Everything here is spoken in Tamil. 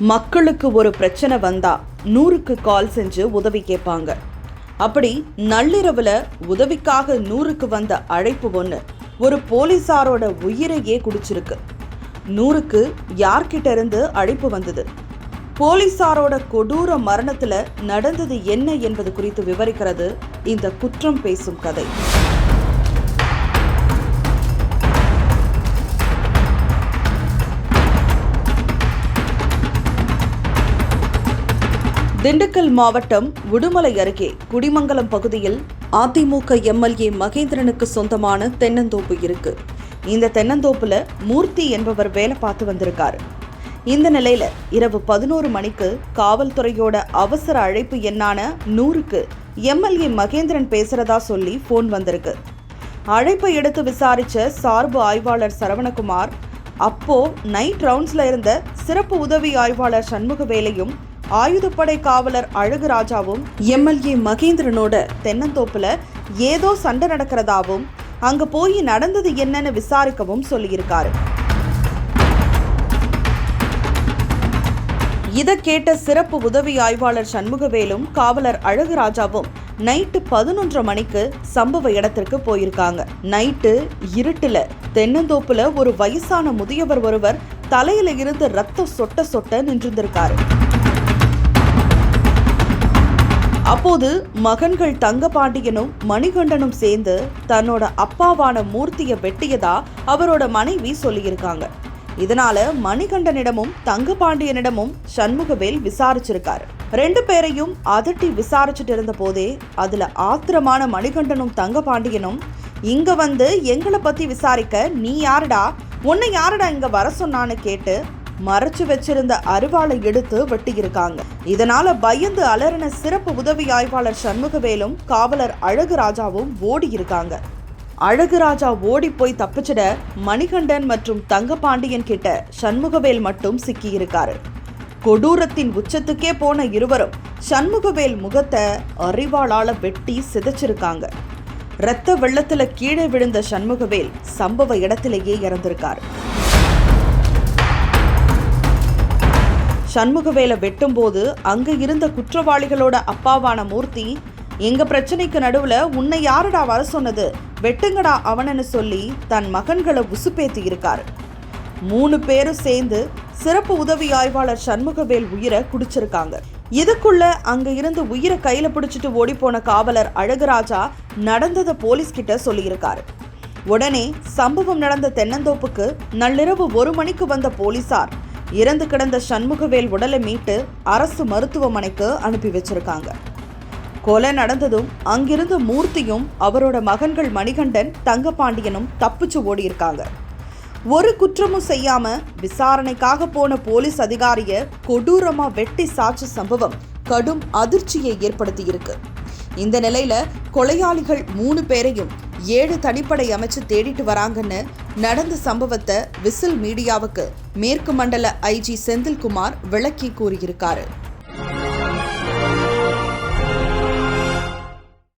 மக்களுக்கு ஒரு பிரச்சனை வந்தா நூறுக்கு கால் செஞ்சு உதவி கேட்பாங்க. அப்படி நள்ளிரவில் உதவிக்காக நூறுக்கு வந்த அழைப்பு ஒன்று ஒரு போலீஸாரோட உயிரையே குடிச்சிருக்கு. நூறுக்கு யார்கிட்ட இருந்து அழைப்பு வந்தது? போலீஸாரோட கொடூர மரணத்தில் நடந்தது என்ன என்பது குறித்து விவரிக்கிறது இந்த குற்றம் பேசும் கதை. திண்டுக்கல் மாவட்டம் உடுமலை அருகே குடிமங்கலம் பகுதியில் அதிமுக எம்எல்ஏ மகேந்திரனுக்கு சொந்தமான தென்னந்தோப்பு இருக்கு. இந்த தென்னந்தோப்புல மூர்த்தி என்பவர் வேலை பார்த்து வந்திருக்காரு. இந்த நிலையில இரவு பதினோரு மணிக்கு காவல்துறையோட அவசர அழைப்பு எண்ணான நூறுக்கு எம்எல்ஏ மகேந்திரன் பேசுறதா சொல்லி ஃபோன் வந்திருக்கு. அழைப்பை எடுத்து விசாரிச்ச சார்பு ஆய்வாளர் சரவணகுமார் அப்போ நைட் ரவுண்ட்ஸ்ல இருந்த சிறப்பு உதவி ஆய்வாளர் சண்முகவேலையும் ஆயுதப்படை காவலர் அழகுராஜாவும் எம்எல்ஏ மகேந்திரனோட தென்னந்தோப்புல ஏதோ சண்டை நடக்கிறதாவும் அங்க போய் நடந்தது என்னன்னு விசாரிக்கவும் சொல்லியிருக்காரு. இதை கேட்ட சிறப்பு உதவி ஆய்வாளர் சண்முகவேலும் காவலர் அழகுராஜாவும் நைட்டு பதினொன்றரை மணிக்கு சம்பவ இடத்திற்கு போயிருக்காங்க. நைட்டு இருட்டுல தென்னந்தோப்புல ஒரு வயசான முதியவர் ஒருவர் தலையில இருந்து ரத்தம் சொட்ட சொட்ட நின்றிருந்திருக்காரு. அப்போது மகன்கள் தங்கபாண்டியனும் மணிகண்டனும் சேர்ந்து தன்னோட அப்பாவான மூர்த்தியை வெட்டியதா அவரோட மனைவி சொல்லியிருக்காங்க. இதனால மணிகண்டனிடமும் தங்கபாண்டியனிடமும் சண்முகவேல் விசாரிச்சிருக்காரு. ரெண்டு பேரையும் அதட்டி விசாரிச்சுட்டு இருந்த போதே அதுல ஆத்திரமான மணிகண்டனும் தங்கபாண்டியனும் இங்க வந்து எங்களை பத்தி விசாரிக்க நீ யாருடா? உன்னை யாருடா இங்க வர சொன்னான்னு கேட்டு மறைச்சு வச்சிருந்த அருவாளை எடுத்து வெட்டியிருக்காங்க. இதனால பயந்து அலறின சிறப்பு உதவி ஆய்வாளர் சண்முகவேலும் காவலர் அழகுராஜாவும் ஓடி இருக்காங்க அழகுராஜா ஓடி போய் தப்பிச்சிட மணிகண்டன் மற்றும் தங்கபாண்டியன் கிட்ட சண்முகவேல் மட்டும் சிக்கியிருக்காரு. கொடூரத்தின் உச்சத்துக்கே போன இருவரும் சண்முகவேல் முகத்தை அறிவாளால வெட்டி சிதைச்சிருக்காங்க. இரத்த வெள்ளத்துல கீழே விழுந்த சண்முகவேல் சம்பவ இடத்திலேயே இறந்திருக்காரு. சண்முகவேலை வெட்டும்போது அங்கே இருந்த குற்றவாளிகளோட அப்பாவான மூர்த்தி எங்க பிரச்சனைக்கு நடுவுல உன்னை யாருடா வர சொன்னது? வெட்டுங்கடா அவனன்னு சொல்லி தன் மகன்களை உசுப்பேத்தி இருக்காரு. மூணு பேரும் சேர்ந்து சிறப்பு உதவி ஆய்வாளர் சண்முகவேல் உயிரை குடிச்சிருக்காங்க. இதுக்குள்ள அங்க இருந்து உயிரை கையில பிடிச்சிட்டு ஓடி போன காவலர் அழகுராஜா நடந்ததை போலீஸ் கிட்ட சொல்லியிருக்காரு. உடனே சம்பவம் நடந்த தென்னந்தோப்புக்கு நள்ளிரவு ஒரு மணிக்கு வந்த போலீசார் இறந்து கிடந்த சண்முகவேல் உடலை மீட்டு அரசு மருத்துவமனைக்கு அனுப்பி வச்சிருக்காங்க. கொலை நடந்ததும் அங்கிருந்த மூர்த்தியும் அவரோட மகன்கள் மணிகண்டன் தங்கபாண்டியனும் தப்பிச்சு ஓடி இருக்காங்க ஒரு குற்றமும் செய்யாம விசாரணைக்காக போன போலீஸ் அதிகாரிய கொடூரமா வெட்டி சாச்ச சம்பவம் கடும் அதிர்ச்சியை ஏற்படுத்தியிருக்கு. இந்த நிலையில கொலையாளிகள் மூணு பேரையும் ஏழு தனிப்படை அமைச்சு தேடிட்டு வராங்கன்னு நடந்த சம்பவத்தை விசில் மீடியாவுக்கு மேற்கு மண்டல ஐஜி செந்தில்குமார் விளக்கி கூறியிருக்காரு.